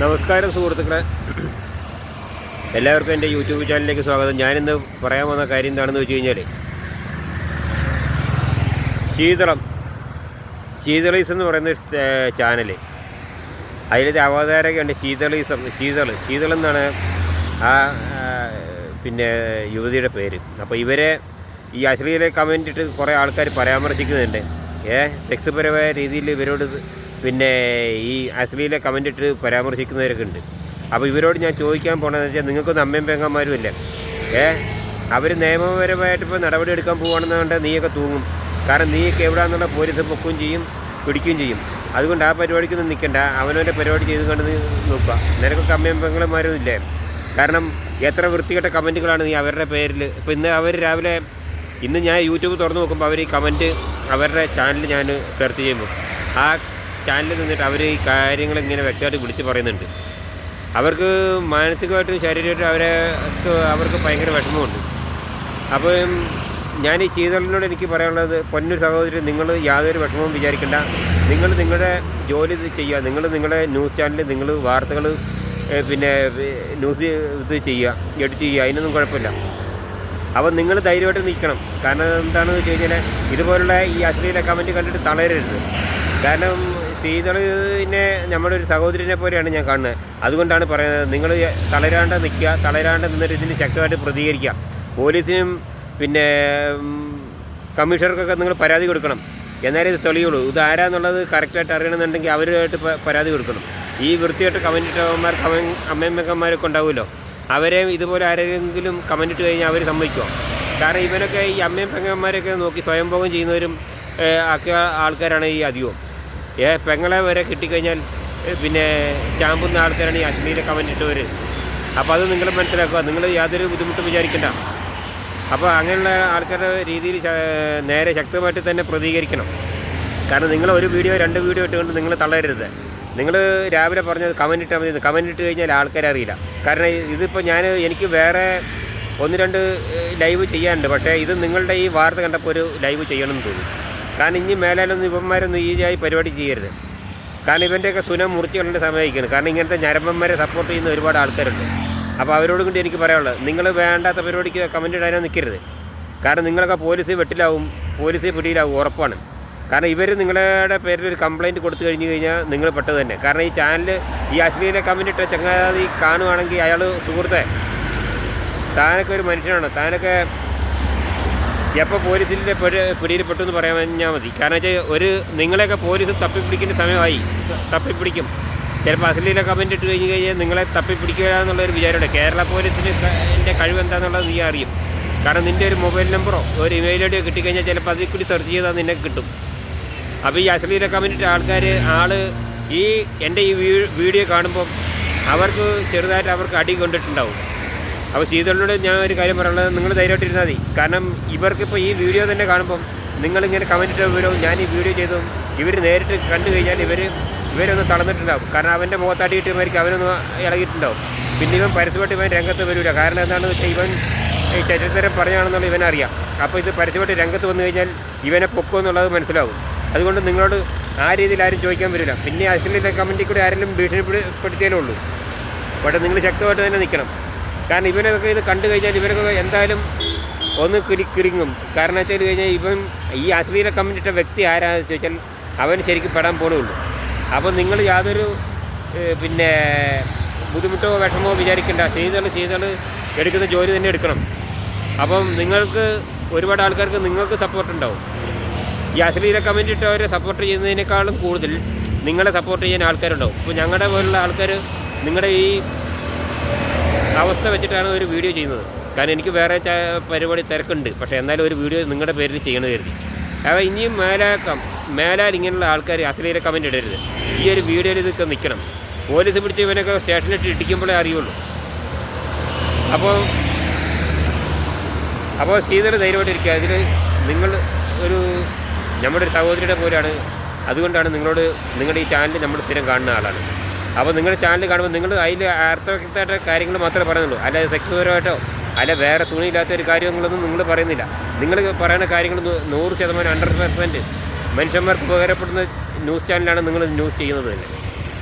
നമസ്കാരം സുഹൃത്തുക്കളെ. എല്ലാവർക്കും എന്റെ യൂട്യൂബ് ചാനലിലേക്ക് സ്വാഗതം. ഞാനിന്ന് പറയാൻ വന്ന കാര്യം എന്താണെന്ന് വെച്ച് കഴിഞ്ഞാൽ ശീതളം. ശീതളീസ് എന്ന് പറയുന്ന ചാനൽ അതിലത്തെ അവതാരകയുണ്ട് ശീതളീസം. ശീതൾ ശീതൾ എന്നാണ് ആ ആ, പിന്നെ യുവതിയുടെ പേര്. അപ്പോൾ ഇവരെ ഈ അശ്ലീല കമന്റ് ഇട്ട് കുറേ ആൾക്കാർ പരാമർശിക്കുന്നുണ്ട്. ഏ സെക്സ് പരമായ രീതിയിൽ ഇവരോട് പിന്നെ ഈ അശ്ലീല കമന്റ് ഇട്ട് പരാമർശിക്കുന്നവരൊക്കെ ഉണ്ട്. അപ്പോൾ ഇവരോട് ഞാൻ ചോദിക്കാൻ പോകണമെന്ന് വെച്ചാൽ നിങ്ങൾക്കൊന്നും അമ്മയും പെങ്ങന്മാരും ഇല്ല. ഏ? അവർ നിയമപരമായിട്ട് ഇപ്പോൾ നടപടി എടുക്കാൻ പോവുകയാണെന്നുണ്ട് നീയൊക്കെ തൂങ്ങും. കാരണം നീയൊക്കെ എവിടെയാണെന്നുള്ള പോലീസ് പൊക്കുകയും ചെയ്യും പിടിക്കുകയും ചെയ്യും. അതുകൊണ്ട് ആ പരിപാടിക്കൊന്നും നിൽക്കണ്ട അവനവന്റെ പരിപാടി ചെയ്ത് കണ്ട് നോക്കുക. നിനക്കൊക്കെ അമ്മയും പെങ്ങളുമാരും ഇല്ലേ? കാരണം എത്ര വൃത്തികെട്ട കമന്റുകളാണ് നീ അവരുടെ പേരിൽ ഇപ്പോൾ ഇന്ന് അവർ രാവിലെ ഇന്ന് ഞാൻ യൂട്യൂബ് തുറന്നു നോക്കുമ്പോൾ അവർ ഈ കമന്റ് അവരുടെ ചാനൽ ഞാൻ സെർച്ച് ചെയ്യുമ്പോൾ ആ ചാനലിൽ നിന്നിട്ട് അവർ ഈ കാര്യങ്ങൾ ഇങ്ങനെ വ്യക്തമായിട്ട് വിളിച്ച് പറയുന്നുണ്ട്. അവർക്ക് മാനസികമായിട്ടും ശാരീരികമായിട്ടും അവരെ അവർക്ക് ഭയങ്കര വിഷമമുണ്ട്. അപ്പോൾ ഞാൻ ഈ ചെയ്തലിനോട് എനിക്ക് പറയാനുള്ളത് പൊന്നൊരു സഹോദരി നിങ്ങൾ യാതൊരു വിഷമവും വിചാരിക്കേണ്ട. നിങ്ങൾ നിങ്ങളുടെ ജോലി ചെയ്യുക. നിങ്ങൾ നിങ്ങളുടെ ന്യൂസ് ചാനലിൽ നിങ്ങൾ വാർത്തകൾ പിന്നെ ന്യൂസ് ഇത് ചെയ്യുക എഡിറ്റ് ചെയ്യുക അതിനൊന്നും കുഴപ്പമില്ല. അപ്പോൾ നിങ്ങൾ ധൈര്യമായിട്ട് നിൽക്കണം. കാരണം എന്താണെന്ന് വെച്ച് കഴിഞ്ഞാൽ ഇതുപോലുള്ള ഈ അശ്ലീല കമന്റ് കണ്ടിട്ട് തളരരുത്. കാരണം ശീതളിനെ നമ്മുടെ ഒരു സഹോദരിനെ പോലെയാണ് ഞാൻ കാണുന്നത്. അതുകൊണ്ടാണ് പറയുന്നത് നിങ്ങൾ തളരാണ്ട് നിൽക്കുക തളരാണ്ട് നിന്നിട്ട് ഇതിന് ശക്തമായിട്ട് പ്രതികരിക്കുക. പോലീസിനും പിന്നെ കമ്മീഷണർക്കൊക്കെ നിങ്ങൾ പരാതി കൊടുക്കണം. എന്നാലേ ഇത് തെളിയുള്ളൂ. ഇത് ആരാന്നുള്ളത് കറക്റ്റായിട്ട് അറിയണമെന്നുണ്ടെങ്കിൽ അവരുമായിട്ട് പരാതി കൊടുക്കണം. ഈ വൃത്തിയായിട്ട് കമന്റ് ഇട്ടവന്മാർ കമൻ അമ്മയമ്മക്കന്മാരൊക്കെ ഉണ്ടാവുമല്ലോ. അവരെ ഇതുപോലെ ആരെങ്കിലും കമന്റ് ഇട്ട് കഴിഞ്ഞാൽ അവർ സമ്മതിക്കുമോ? കാരണം ഇവരൊക്കെ ഈ അമ്മയും പെങ്ങന്മാരൊക്കെ നോക്കി സ്വയംഭോഗം ചെയ്യുന്നവരും ഒക്കെ ആൾക്കാരാണ് ഈ അധികവും. ഏ പെങ്ങളെ വരെ കിട്ടിക്കഴിഞ്ഞാൽ പിന്നെ ചാമ്പുന്ന ആൾക്കാരാണ് ഈ അശ്ലീല കമന്റ് ഇട്ടവർ അപ്പോൾ അത് നിങ്ങൾ മനസ്സിലാക്കുക. നിങ്ങൾ യാതൊരു ബുദ്ധിമുട്ടും വിചാരിക്കണ്ട. അപ്പോൾ അങ്ങനെയുള്ള ആൾക്കാരുടെ രീതിയിൽ നേരെ ശക്തമായിട്ട് തന്നെ പ്രതികരിക്കണം. കാരണം നിങ്ങൾ ഒരു വീഡിയോ രണ്ട് വീഡിയോ ഇട്ടുകൊണ്ട് നിങ്ങൾ തള്ളരുത്. നിങ്ങൾ രാവിലെ പറഞ്ഞത് കമന്റ് ഇട്ടാൽ മതി. കമന്റ് ഇട്ട് കഴിഞ്ഞാൽ ആൾക്കാരെ അറിയില്ല. കാരണം ഇതിപ്പോൾ ഞാൻ എനിക്ക് വേറെ ഒന്ന് രണ്ട് ലൈവ് ചെയ്യാനുണ്ട്. പക്ഷേ ഇത് നിങ്ങളുടെ ഈ വാർത്ത കണ്ടപ്പോൾ ഒരു ലൈവ് ചെയ്യണമെന്ന് തോന്നി. കാരണം ഇനി മേലാലൊന്നും ഇവന്മാരൊന്നും ഈജിയായി പരിപാടി ചെയ്യരുത്. കാരണം ഇവന്റെയൊക്കെ സുനം മുറിച്ച് കളേണ്ട കാരണം ഇങ്ങനത്തെ ഞരമ്പന്മാരെ സപ്പോർട്ട് ചെയ്യുന്ന ഒരുപാട് ആൾക്കാരുണ്ട്. അപ്പോൾ അവരോട് കൂടി എനിക്ക് പറയാനുള്ളത് നിങ്ങൾ വേണ്ടാത്ത പരിപാടിക്ക് കമന്റ് ഇടാനോ നിൽക്കരുത് കാരണം നിങ്ങളൊക്കെ പോലീസ് വെട്ടിലാവും പോലീസ് പിടിയിലാവും ഉറപ്പാണ്. കാരണം ഇവർ നിങ്ങളുടെ പേരിൽ ഒരു കംപ്ലയിന്റ് കൊടുത്തു കഴിഞ്ഞ് കഴിഞ്ഞാൽ നിങ്ങൾ പെട്ടത് തന്നെ. കാരണം ഈ ചാനൽ ഈ അശ്ലീല കമന്റ് ചങ്ങാതി കാണുവാണെങ്കിൽ അയാൾ സുഹൃത്തെ താനൊക്കെ ഒരു മനുഷ്യനാണ്. താനൊക്കെ എപ്പോൾ പോലീസിന്റെ പിടിയിൽ പെട്ടു എന്ന് പറയാൻ മതി. കാരണം വെച്ചാൽ ഒരു നിങ്ങളെയൊക്കെ പോലീസ് തപ്പിപ്പിടിക്കേണ്ട സമയമായി. തപ്പിപ്പിടിക്കും. ചിലപ്പോൾ അശ്ലീല കമന്റ് ഇട്ട് കഴിഞ്ഞ് കഴിഞ്ഞാൽ നിങ്ങളെ തപ്പിപ്പിടിക്കുക എന്നുള്ളൊരു വിചാരമുണ്ട്. കേരള പോലീസിന് എന്റെ കഴിവ് എന്താണെന്നുള്ളത് നീ അറിയും. കാരണം നിന്റെ ഒരു മൊബൈൽ നമ്പറോ ഒരു ഇമെയിൽ ഐ ഡിയോ കിട്ടിക്കഴിഞ്ഞാൽ ചിലപ്പോൾ അതിൽ കൂടി സെർച്ച് ചെയ്താൽ നിന്നെ കിട്ടും. അപ്പോൾ ഈ അശ്ലീല കമന്റ് ആൾക്കാർ ആൾ ഈ എന്റെ ഈ വീഡിയോ കാണുമ്പോൾ അവർക്ക് ചെറുതായിട്ട് അവർക്ക് അടി കൊണ്ടിട്ടുണ്ടാവും. അപ്പോൾ ശീതളിനോട് ഞാൻ ഒരു കാര്യം പറയാനുള്ളത് നിങ്ങൾ ധൈര്യമായിട്ടിരുന്നാൽ മതി. കാരണം ഇവർക്കിപ്പോൾ ഈ വീഡിയോ തന്നെ കാണുമ്പം നിങ്ങളിങ്ങനെ കമന്റ് വിവരവും ഞാൻ ഈ വീഡിയോ ചെയ്തതും ഇവർ നേരിട്ട് കണ്ടു കഴിഞ്ഞാൽ ഇവർ ഇവരൊന്ന് തളർന്നിട്ടുണ്ടാവും. കാരണം അവന്റെ മുഖത്തടി കിട്ടിയമായിരിക്കും അവനൊന്ന് ഇളകിയിട്ടുണ്ടാവും. പിന്നെ ഇവൻ പരസ്യമായിട്ട് ഇവൻ രംഗത്ത് വരില്ല കാരണം എന്താണെന്ന് വെച്ചാൽ ഇവൻ ചരിത്രം പറഞ്ഞാണെന്നുള്ള ഇവനറിയാം അപ്പോൾ ഇത് പരസ്യമായിട്ട് രംഗത്ത് വന്നു കഴിഞ്ഞാൽ ഇവനെ പൊക്കുമെന്നുള്ളത് മനസ്സിലാവും. അതുകൊണ്ട് നിങ്ങളോട് ആ രീതിയിൽ ആരും ചോദിക്കാൻ വരില്ല. പിന്നെ അശ്ലീല കമന്റിൽ കൂടി ആരെങ്കിലും ഭീഷണിപ്പെടുത്തിയാലേ ഉള്ളൂ. പക്ഷേ നിങ്ങൾ ശക്തമായിട്ട് തന്നെ നിൽക്കണം. കാരണം ഇവനൊക്കെ ഇത് കണ്ടു കഴിഞ്ഞാൽ ഇവനൊക്കെ എന്തായാലും ഒന്ന് കിരി കിരിങ്ങും. കാരണം വെച്ചാൽ കഴിഞ്ഞാൽ ഇവൻ ഈ അശ്ലീല കമ്മിറ്റിട്ട വ്യക്തി ആരാന്ന് ചോദിച്ചാൽ അവൻ ശരിക്കും പെടാൻ പോണുള്ളൂ അപ്പോൾ നിങ്ങൾ യാതൊരു പിന്നെ ബുദ്ധിമുട്ടോ വിഷമോ വിചാരിക്കേണ്ട. ചെയ്തൾ ചെയ്തൾ എടുക്കുന്ന ജോലി തന്നെ എടുക്കണം. അപ്പം നിങ്ങൾക്ക് ഒരുപാട് ആൾക്കാർക്ക് നിങ്ങൾക്ക് സപ്പോർട്ട് ഉണ്ടാവും. ഈ അശ്ലീല കമന്റ് ഇട്ടവരെ സപ്പോർട്ട് ചെയ്യുന്നതിനേക്കാളും കൂടുതൽ നിങ്ങളെ സപ്പോർട്ട് ചെയ്യാൻ ആൾക്കാരുണ്ടാവും. ഇപ്പോൾ ഞങ്ങളുടെ പോലുള്ള ആൾക്കാർ നിങ്ങളുടെ ഈ അവസ്ഥ വെച്ചിട്ടാണ് ഒരു വീഡിയോ ചെയ്യുന്നത്. കാരണം എനിക്ക് വേറെ പരിപാടി തിരക്കുണ്ട്. പക്ഷേ എന്നാലും ഒരു വീഡിയോ നിങ്ങളുടെ പേരിൽ ചെയ്യണമെന്ന് കരുതി. അപ്പോൾ ഇനിയും മേലാക്കം മേലാൽ ഇങ്ങനെയുള്ള ആൾക്കാർ അശ്ലീല കമന്റ് ഇടരുത്. ഈ ഒരു വീഡിയോയിൽ ഇതൊക്കെ നിൽക്കണം. പോലീസ് പിടിച്ച് ഇവനൊക്കെ സ്റ്റേഷനിലിട്ട് ഇടിക്കുമ്പോഴേ അറിയുള്ളൂ. അപ്പോൾ അപ്പോൾ ശീതൾ ധൈര്യമായിട്ടിരിക്കുക അതിൽ നിങ്ങൾ ഒരു നമ്മുടെ ഒരു സഹോദരിയുടെ പോലെയാണ്. അതുകൊണ്ടാണ് നിങ്ങളോട് നിങ്ങളുടെ ഈ ചാനൽ നമ്മൾ സ്ഥിരം കാണുന്ന ആളാണ്. അപ്പോൾ നിങ്ങളുടെ ചാനൽ കാണുമ്പോൾ നിങ്ങൾ അതിൽ അർത്ഥവ്യക്തമായിട്ട് കാര്യങ്ങൾ മാത്രമേ പറയുന്നുള്ളൂ. അല്ലാതെ സെക്സ്പരമായിട്ടോ അല്ല വേറെ തുണിയില്ലാത്ത ഒരു കാര്യങ്ങളൊന്നും നിങ്ങൾ പറയുന്നില്ല. നിങ്ങൾ പറയുന്ന കാര്യങ്ങൾ നൂറ് ശതമാനം ഹൺഡ്രഡ് പെർസെന്റ് മനുഷ്യന്മാർക്ക് ഉപകാരപ്പെടുന്ന ന്യൂസ് ചാനലാണ് നിങ്ങൾ ന്യൂസ് ചെയ്യുന്നത് തന്നെ.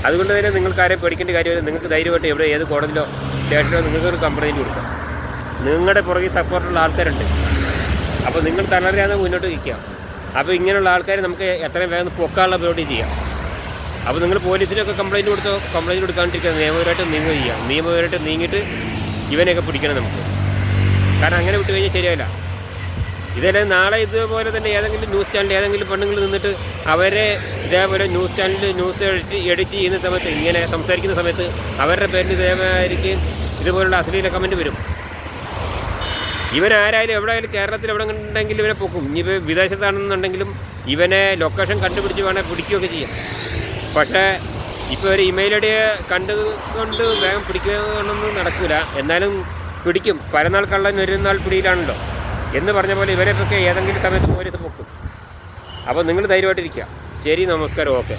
അതുകൊണ്ട് തന്നെ നിങ്ങൾക്ക് ആരെയും പേടിക്കേണ്ട കാര്യമില്ല. നിങ്ങൾക്ക് ധൈര്യമായിട്ട് എവിടെ ഏത് കോടതിയിലോ സ്റ്റേഷനിലോ നിങ്ങൾക്ക് ഒരു കംപ്ലയിന്റ് കൊടുക്കാം. നിങ്ങളുടെ പുറകിൽ സപ്പോർട്ടുള്ള ആൾക്കാരുണ്ട്. അപ്പോൾ നിങ്ങൾ തളരാതെ മുന്നോട്ട് നിൽക്കുക. അപ്പോൾ ഇങ്ങനെയുള്ള ആൾക്കാരെ നമുക്ക് എത്രയും വേഗം പൊക്കാനുള്ള പരിപാടി ചെയ്യാം. അപ്പോൾ നിങ്ങൾ പോലീസിനൊക്കെ കംപ്ലയിന്റ് കൊടുത്തോ? കംപ്ലയിന്റ് കൊടുക്കാണ്ടിരിക്കുക നിയമപരമായിട്ട് നീങ്ങുക ചെയ്യാം. നിയമപരമായിട്ട് നീങ്ങിയിട്ട് ഇവനെയൊക്കെ പിടിക്കണം നമുക്ക്. കാരണം അങ്ങനെ വിട്ട് കഴിഞ്ഞാൽ ശരിയാവില്ല. ഇതല്ലേ നാളെ ഇതുപോലെ തന്നെ ഏതെങ്കിലും ന്യൂസ് ചാനൽ ഏതെങ്കിലും പെണ്ണുങ്ങൾ നിന്നിട്ട് അവരെ ഇതേപോലെ ന്യൂസ് ചാനലിൽ ന്യൂസ് എഡിറ്റ് എഡിറ്റ് ചെയ്യുന്ന സമയത്ത് ഇങ്ങനെ സംസാരിക്കുന്ന സമയത്ത് അവരുടെ പേരിൽ ഇതേമായിരിക്കും ഇതുപോലുള്ള അശ്ലീല കമന്റ് വരും. ഇവനാരായാലും എവിടെയായാലും കേരളത്തിൽ എവിടെ ഉണ്ടെങ്കിലും ഇവനെ പൊക്കും. ഇനിയിപ്പോൾ വിദേശത്താണെന്നുണ്ടെങ്കിലും ഇവനെ ലൊക്കേഷൻ കണ്ടുപിടിച്ച് വേണേൽ പിടിക്കുകയൊക്കെ ചെയ്യാം. പക്ഷേ ഇപ്പോൾ ഒരു ഇമെയിൽ ഐ ഡി കണ്ടുകൊണ്ട് വേഗം പിടിക്കുന്നതൊന്നും നടക്കില്ല എന്നാലും പിടിക്കും. പരനാൾ കള്ളൻ ഒരു നാൾ പിടിയിലാണല്ലോ. എന്ന് പറഞ്ഞ പോലെ ഇവരെയൊക്കെ ഏതെങ്കിലും സമയത്ത് പോലീസ് പൊക്കും. അപ്പോൾ നിങ്ങൾ ധൈര്യമായിട്ടിരിക്കുക. ശരി നമസ്കാരം. ഓക്കെ.